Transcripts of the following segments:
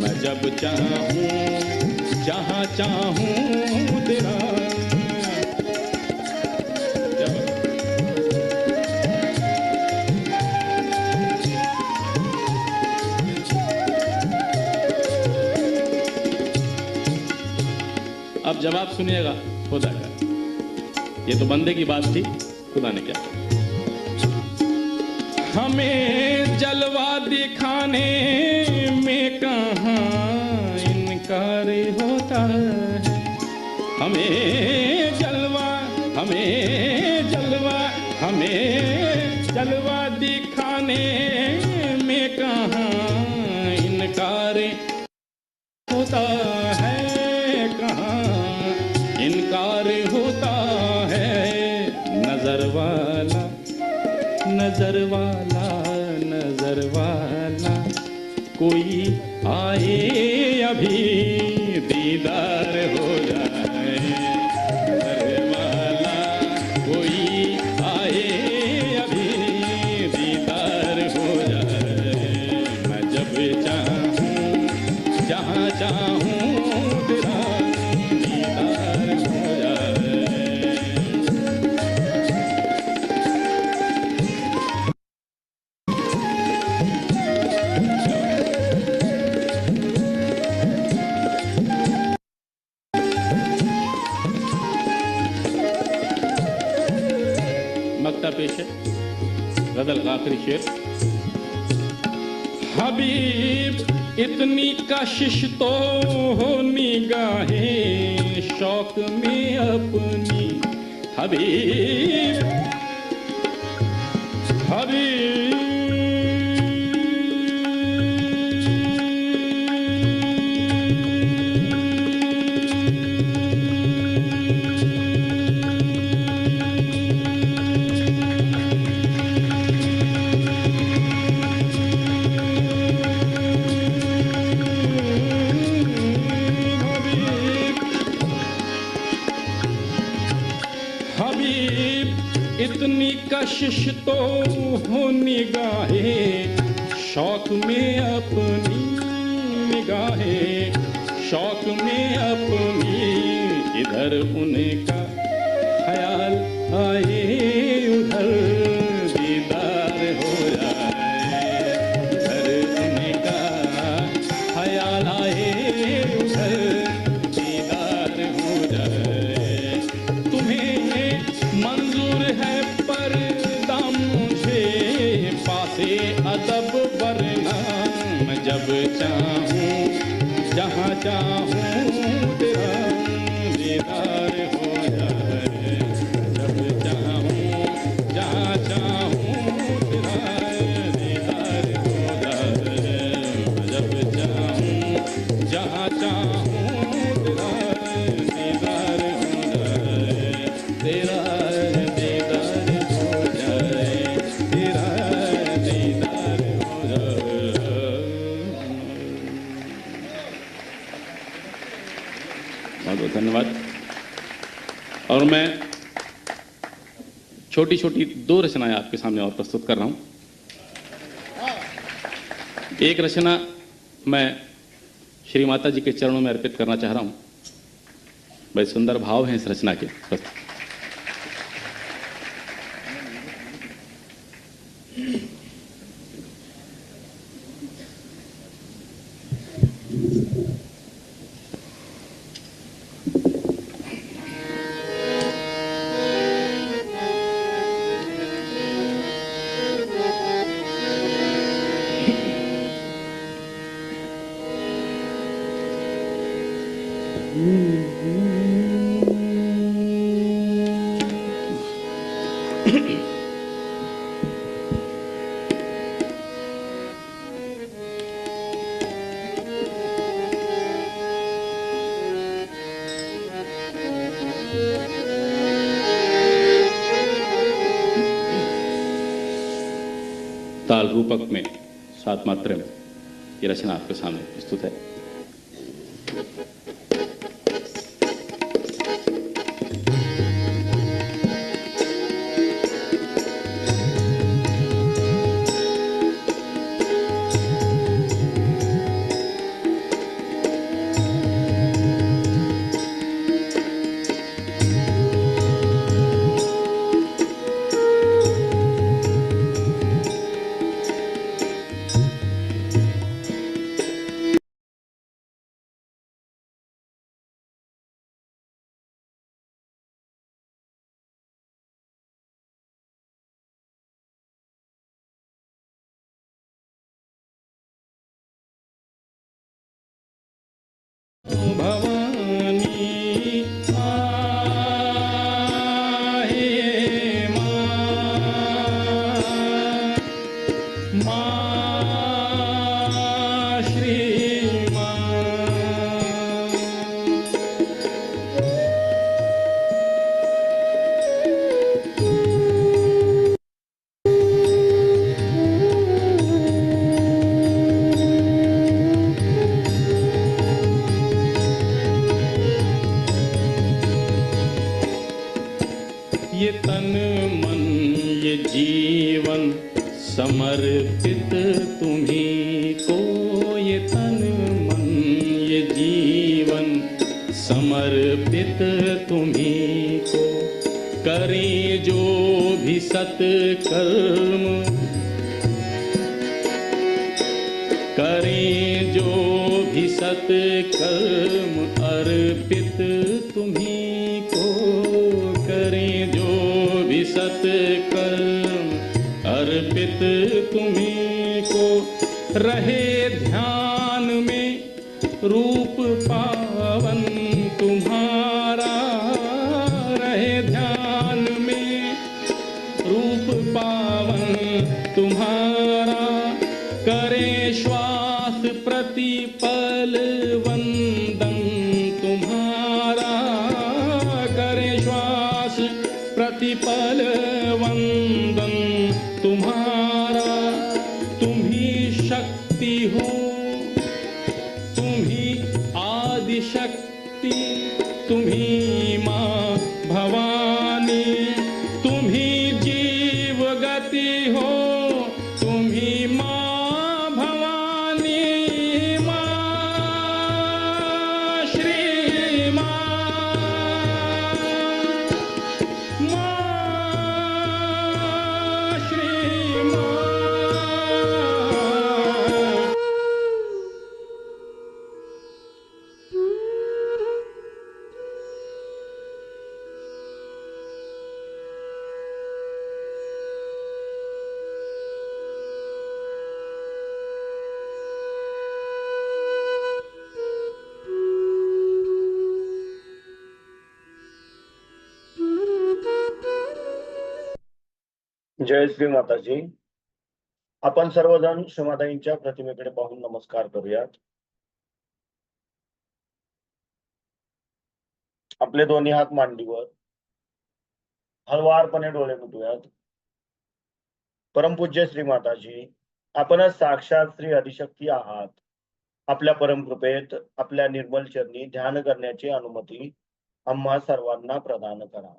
मैं जब चाहूँ, जहाँ चाहूँ तेरा। अब जवाब सुनिएगा, खुदा का। ये तो बंदे की बात थी, खुदा ने क्या? हमें जलवा दिखाने में कहाँ इनकार होता है। हमें जलवा हमें जलवा हमें जलवा दिखाने में कहाँ इनकार होता है। करवाना वाला कोई आए अभी दीदार हो मकता पेश है? गजल का आखिरी शेर। हबीब इतनी कशिश तो हो निगाहें शौक में अपनी। हबीब हबीब। तो हो निगाहें, शौक में अपनी निगाहें, शौक में अपनी इधर उनका ख्याल आए, उधर दीदार हो जाए। इधर उनका ख्याल आए, उधर चाहे जहाँ चाहे छोटी छोटी दो रचनाएँ आपके सामने और प्रस्तुत कर रहा हूँ। एक रचना मैं श्री माता जी के चरणों में अर्पित करना चाह रहा हूँ। बड़े सुंदर भाव हैं इस रचना के। प्रस्तुत ताल रूपक में सात मात्र में ये रचना आपके सामने प्रस्तुत है। भी सत्कर्म करें जो भी सत्कर्म अर्पित तुम्ही को। करें जो भी सत्कर्म अर्पित तुम्ही को। रहे ध्यान में रूप पावन प्रतिपल जय श्री माताजी. आपण सर्वजण श्रीमाताईंच्या प्रतिमेकडे पाहून नमस्कार करूयात. आपले दोन्ही हात मांडीवर हळवारपणे डोळे मिटूयात. परमपूज्य श्री माताजी आपणच साक्षात श्री अधिशक्ती आहात. आपल्या परमकृपेत आपल्या निर्मल चरणी ध्यान करण्याची अनुमती आम्हा सर्वांना प्रदान करा.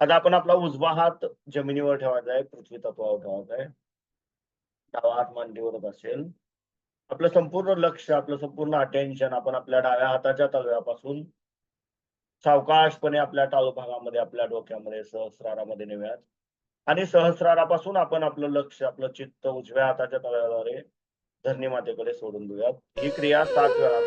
आता आपण आपला उजवा हात जमिनीवर ठेवायचा आहे पृथ्वी तत्वावर ठेवायचा आहे. डावा हात मांडीवरच असेल. आपलं संपूर्ण लक्ष आपलं संपूर्ण अटेन्शन आपण आपल्या डाव्या हाताच्या तळव्यापासून सावकाशपणे आपल्या टाळू भागामध्ये आपल्या डोक्यामध्ये सहस्रारामध्ये नेव्यात आणि सहस्रारापासून आपण आपलं लक्ष आपलं चित्त उजव्या हाताच्या तळव्याद्वारे धरणी मातेकडे सोडून देऊयात. ही क्रिया सात वेळा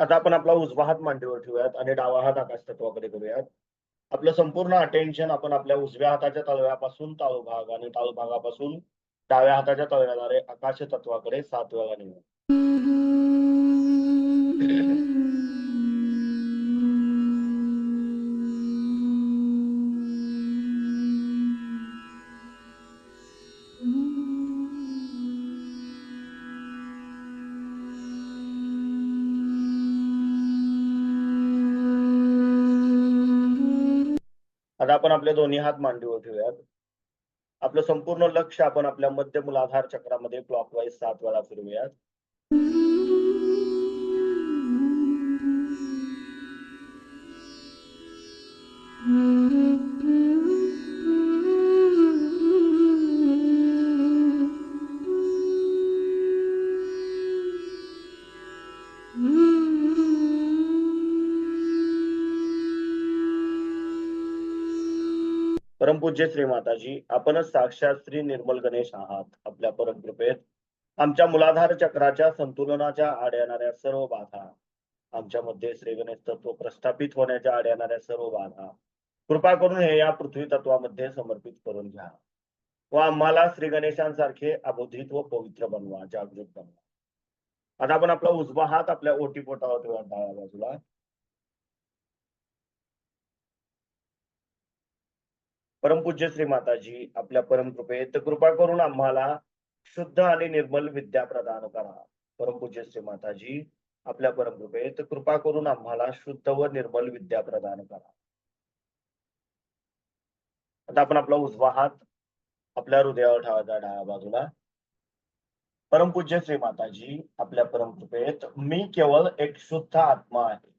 आता आपण आपला उजवा हात मांडीवर ठेवूयात आणि डावा हात आकाश तत्वाकडे करूयात. आपलं संपूर्ण अटेन्शन आपण आपल्या उजव्या हाताच्या तळव्यापासून ताळूभाग आणि ताळूभागापासून डाव्या हाताच्या तळव्याद्वारे आकाश तत्वाकडे सात वेळा नेऊ आता आपण आपले दोन्ही हात मांडीवर ठेवूयात. आपलं संपूर्ण लक्ष आपण आपल्या मध्य मूलाधार चक्रामध्ये क्लॉकवाईज सात वेळा फिरवूयात. परमपूज्य श्री माताजी आपणच साक्षात श्री निर्मल गणेश आहात आपल्या परमकृपेत. आमच्या मुलाधार चक्राच्या संतुलनाच्या आड येणाऱ्या सर्व बाधा आमच्यामध्ये श्री गणेश तत्व प्रस्थापित होण्याच्या आड येणाऱ्या सर्व बाधा कृपा करून हे या पृथ्वी तत्वामध्ये समर्पित करून घ्या. व आम्हाला श्री गणेशांसारखे अबोधित व पवित्र बनवा जागृत बनवा. आता आपण आपला उजवा हात आपल्या ओटी पोटावर डाव्या बाजूला. परमपूज्य श्री माताजी आपल्या परमकृपेत कृपा करून आम्हाला शुद्ध आणि निर्मल विद्या प्रदान करा. परमपूज्य श्री माताजी आपल्या परमकृपेत कृपा करून आम्हाला शुद्ध व निर्मल विद्या प्रदान करा. आता आपण आपला उजवा हात आपल्या हृदयावर ठेवायचा डाव्या बाजूला. परमपूज्य श्री माताजी आपल्या परमकृपेत मी केवळ एक शुद्ध आत्मा आहे.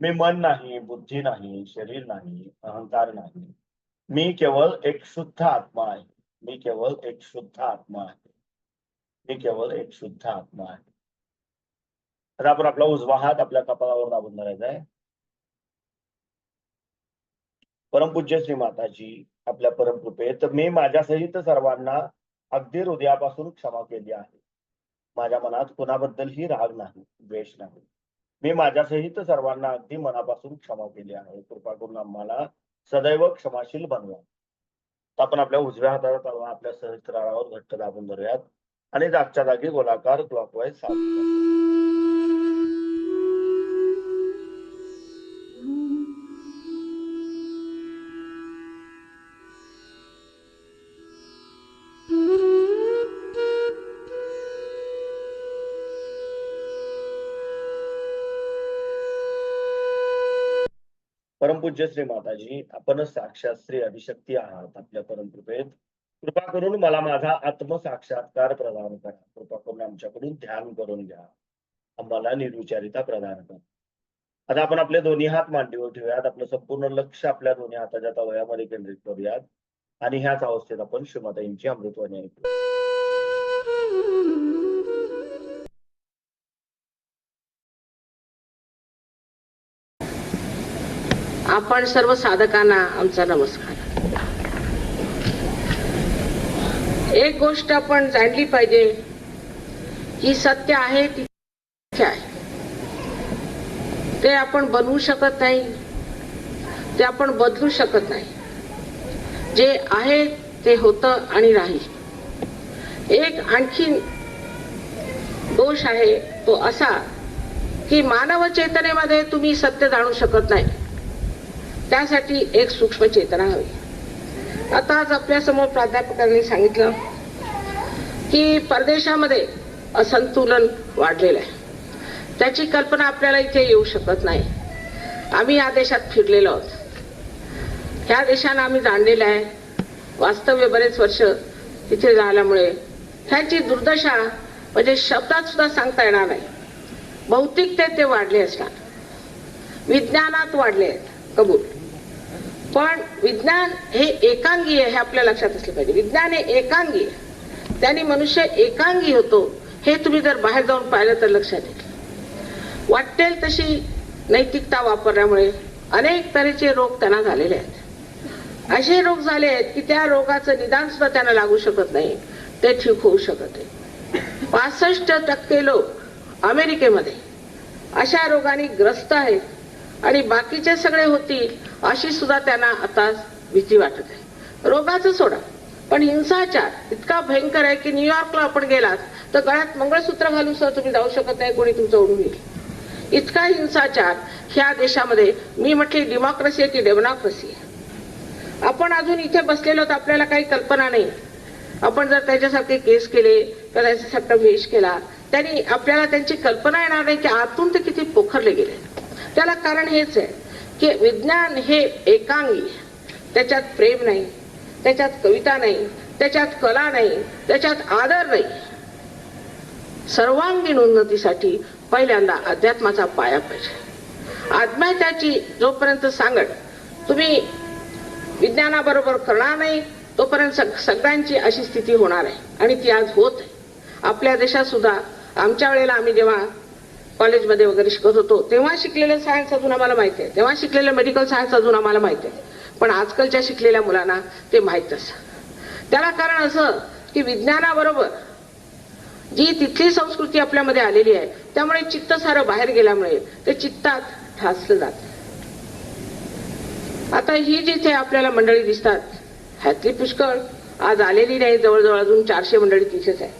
मी मन नाही बुद्धी नाही शरीर नाही अहंकार नाही. मी केवळ एक शुद्ध आत्मा आहे. मी केवळ एक शुद्ध आत्मा आहे. मी केवळ एक शुद्ध आत्मा आहे. तर आपण आपला उजवा हात आपल्या कपाळावर दाबून धरायचा आहे. परमपूज्य श्री माताजी आपल्या परमकृपेत मी माझ्यासहित सर्वांना अगदी हृदयापासून क्षमा केली आहे. माझ्या मनात कुणाबद्दलही राग नाही द्वेष नाही. मी माझ्यासहित सर्वांना अगदी मनापासून क्षमा केली आहे. कृपा करून आम्हाला सदैव क्षमाशील बनवा. आपण आपल्या उजव्या हाताला तळवा आपल्या सहस्त्रावर घट्ट दाबून धरूयात. आणि जागच्या जागी गोलाकार क्लॉकवाईज साफ करूया. श्री माताजी आपण साक्षात श्री अभिशक्ती आहात आपल्या परमकृपेत. कृपा करून मला माझा आत्मसाक्षात्कार प्रदान करा. कृपा करून आमच्याकडून ध्यान करून घ्या. आम्हाला निर्विचारिता प्रदान करा. आता आपण आपले दोन्ही हात मांडीवर ठेवूयात. आपलं संपूर्ण लक्ष आपल्या दोन्ही हाताच्या तवयामध्ये केंद्रित करूयात. आणि ह्याच अवस्थेत आपण श्रीमाताईंची अमृतवाणी ऐकू आपण सर्व साधकांना आमचा नमस्कार. एक गोष्ट आपण जाणली पाहिजे की सत्य आहे ती आहे. ते आपण बनवू शकत नाही ते आपण बदलू शकत नाही. जे आहे ते होतं आणि राहील. एक आणखी दोष आहे तो असा की मानव चेतनेमध्ये तुम्ही सत्य जाणू शकत नाही. त्यासाठी एक सूक्ष्म चेतना हवी. आता आज आपल्यासमोर प्राध्यापकांनी सांगितलं की परदेशामध्ये असंतुलन वाढलेलं आहे. त्याची कल्पना आपल्याला इथे येऊ शकत नाही. आम्ही या देशात फिरलेलो आहोत. ह्या देशानं आम्ही जाणलेलं आहे. वास्तव्य बरेच वर्ष तिथे झाल्यामुळे ह्याची दुर्दशा म्हणजे शब्दात सुद्धा सांगता येणार नाही. बहुतेक ते वाढले असणार. विज्ञानात वाढले आहेत. कबूल. पण विज्ञान हे एकांगी आहे हे आपल्या लक्षात असलं पाहिजे. विज्ञान हे एकांगी आहे. त्याने मनुष्य एकांगी होतो हे तुम्ही जर बाहेर जाऊन पाहिलं तर लक्षात येईल. वाटेल तशी नैतिकता वापरल्यामुळे अनेक तऱ्हेचे रोग त्यांना झालेले आहेत. असे रोग झाले आहेत की त्या रोगाचं निदान सुद्धा त्यांना लागू शकत नाही. ते ठीक होऊ शकत नाही. पासष्ट टक्के लोक अमेरिकेमध्ये अशा रोगाने ग्रस्त आहेत आणि बाकीचे सगळे होतील अशी सुद्धा त्यांना आता भीती वाटत आहे. रोगाचं सोडा. पण हिंसाचार इतका भयंकर आहे की न्यूयॉर्कला आपण गेलात तर गळ्यात मंगळसूत्र घालून सुद्धा तुम्ही जाऊ शकत नाही कोणी तुमचं ओढून येईल. इतका हिंसाचार ह्या देशामध्ये मी म्हटली डेमोक्रेसी आहे ती डेमोक्रेसी आहे. आपण अजून इथे बसलेलो तर आपल्याला काही कल्पना नाही. आपण जर त्याच्यासारखे केस केले तर त्याच्यासारखा वेश केला त्यांनी आपल्याला त्यांची कल्पना येणार नाही की आतून ते किती पोखरले गेले. त्याला कारण हेच आहे. की विज्ञान हे एकांगी. त्याच्यात प्रेम नाही त्याच्यात कविता नाही त्याच्यात कला नाही त्याच्यात आदर नाही. सर्वांगीण उन्नतीसाठी पहिल्यांदा अध्यात्माचा पाया पाहिजे. आत्म्याची जोपर्यंत सांगड तुम्ही विज्ञानाबरोबर करणार नाही तोपर्यंत सग सगळ्यांची अशी स्थिती होणार आहे. आणि ती आज होत आहे. आपल्या देशात सुद्धा आमच्या वेळेला आम्ही जेव्हा कॉलेजमध्ये वगैरे शिकत होतो तेव्हा शिकलेलं सायन्स अजून आम्हाला माहिती आहे. तेव्हा शिकलेलं मेडिकल सायन्स अजून आम्हाला माहिती आहे. पण आजकालच्या शिकलेल्या मुलांना ते माहीत असं त्याला कारण असं की विज्ञानाबरोबर जी तिथली संस्कृती आपल्यामध्ये आलेली आहे त्यामुळे चित्त सारं बाहेर गेल्यामुळे ते चित्तात ठासलं जात. आता ही जिथे आपल्याला मंडळी दिसतात ह्यातली पुष्कळ. आज आलेली नाही जवळजवळ अजून चारशे मंडळी तिथेच आहे.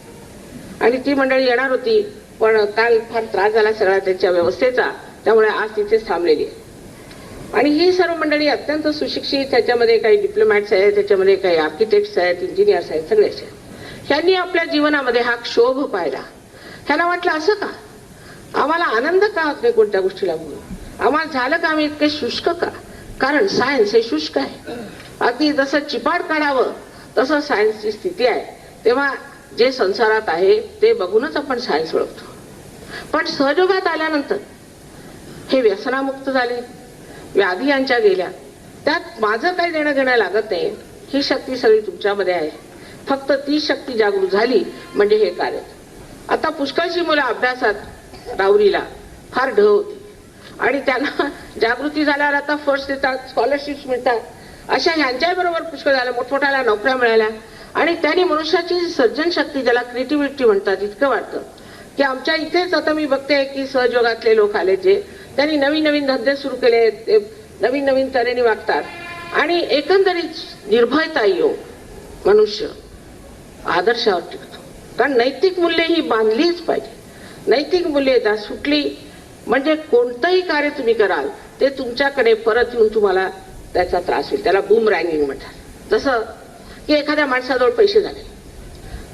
आणि ती मंडळी येणार होती पण काल फार त्रास झाला सगळा त्यांच्या व्यवस्थेचा त्यामुळे आज तिथेच थांबलेली आहे. आणि ही सर्व मंडळी अत्यंत सुशिक्षित त्याच्यामध्ये काही डिप्लोमॅट्स आहेत त्याच्यामध्ये काही आर्किटेक्ट्स आहेत इंजिनियर्स आहेत सगळेच ह्यांनी आपल्या जीवनामध्ये हा क्षोभ पाहिला. ह्यांना वाटलं असं का? आम्हाला आनंद का होत नाही कोणत्या गोष्टीला बोलून आम्हाला झालं का आम्ही इतके शुष्क का? कारण सायन्स हे शुष्क आहे. अगदी जसं चिपाड काढावं तसं सायन्सची स्थिती आहे. तेव्हा जे संसारात आहे ते बघूनच आपण सायन्स ओळखतो. पण सहयोगात आल्यानंतर हे व्यसनामुक्त झाले. व्याधी यांच्या गेल्या. त्यात माझं काही देणं घेणं लागत नाही. ही शक्ती सगळी तुमच्यामध्ये आहे. फक्त ती शक्ती जागृत झाली म्हणजे हे कार्य. आता पुष्कळशी मुलं अभ्यासात राऊरीला फार ढ होती. आणि त्यांना जागृती झाल्यावर आता फर्स्ट देतात स्कॉलरशिप्स मिळतात. अशा ह्यांच्या बरोबर पुष्कळ झाल्या मोठमोठ्याला नोकऱ्या मिळाल्या. आणि त्यांनी मनुष्याची सर्जन शक्ती ज्याला क्रिएटिव्हिटी म्हणतात इतकं वाटतं की आमच्या इथेच आता मी बघते की सहजोगातले लोक आले जे त्यांनी नवीन नवीन धंदे सुरू केले ते नवीन नवीन तऱ्हेने वागतात. आणि एकंदरीत निर्भयता येऊ मनुष्य आदर्शावर टिकतो. कारण नैतिक मूल्य ही बांधलीच पाहिजे. नैतिक मूल्य एकदा सुटली म्हणजे कोणतंही कार्य तुम्ही कराल ते तुमच्याकडे परत येऊन तुम्हाला त्याचा त्रास होईल. त्याला बूम रँगिंग म्हणतात. जसं की एखाद्या माणसाजवळ पैसे झाले.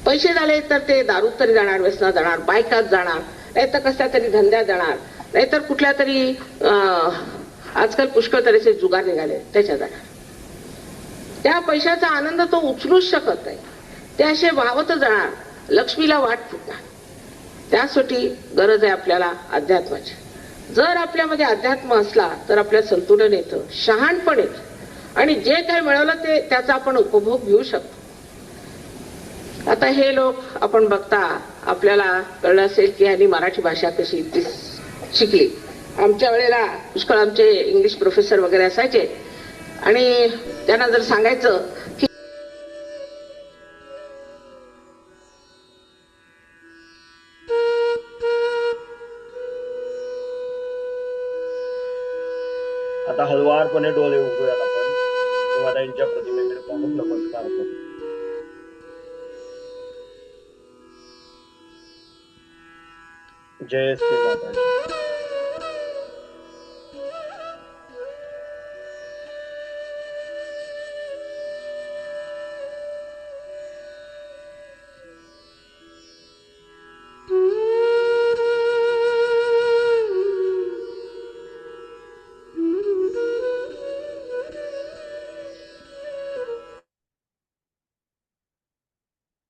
पैसे झाले तर ते दारू तरी जाणार व्यसनात जाणार बायकात जाणार नाहीतर कसल्या तरी धंद्यात जाणार नाहीतर कुठल्या तरी आजकाल पुष्कळ तऱ्हेचे जुगार निघाले त्याच्या जाणार. त्या पैशाचा आनंद तो उचलूच शकत नाही. ते असे वाहवत जाणार लक्ष्मीला वाट फुटणार. त्यासाठी गरज आहे आपल्याला अध्यात्माची. जर आपल्यामध्ये अध्यात्म असला तर आपल्या संतुलन येतं शहाणपण येतं आणि जे काही मिळवलं ते त्याचा आपण उपभोग घेऊ शकतो. आता हे लोक आपण बघता आपल्याला कळलं असेल की यांनी मराठी भाषा कशी इतकी शिकली. आमच्या वेळेला पुष्कळ आमचे इंग्लिश प्रोफेसर वगैरे असायचे. आणि त्यांना जर सांगायचं की आता हळुवारपणे डोळे उघडूयात आपण. तेव्हा त्यांच्या प्रतिमेकडे पाहून नमस्कार. करू जय श्री माता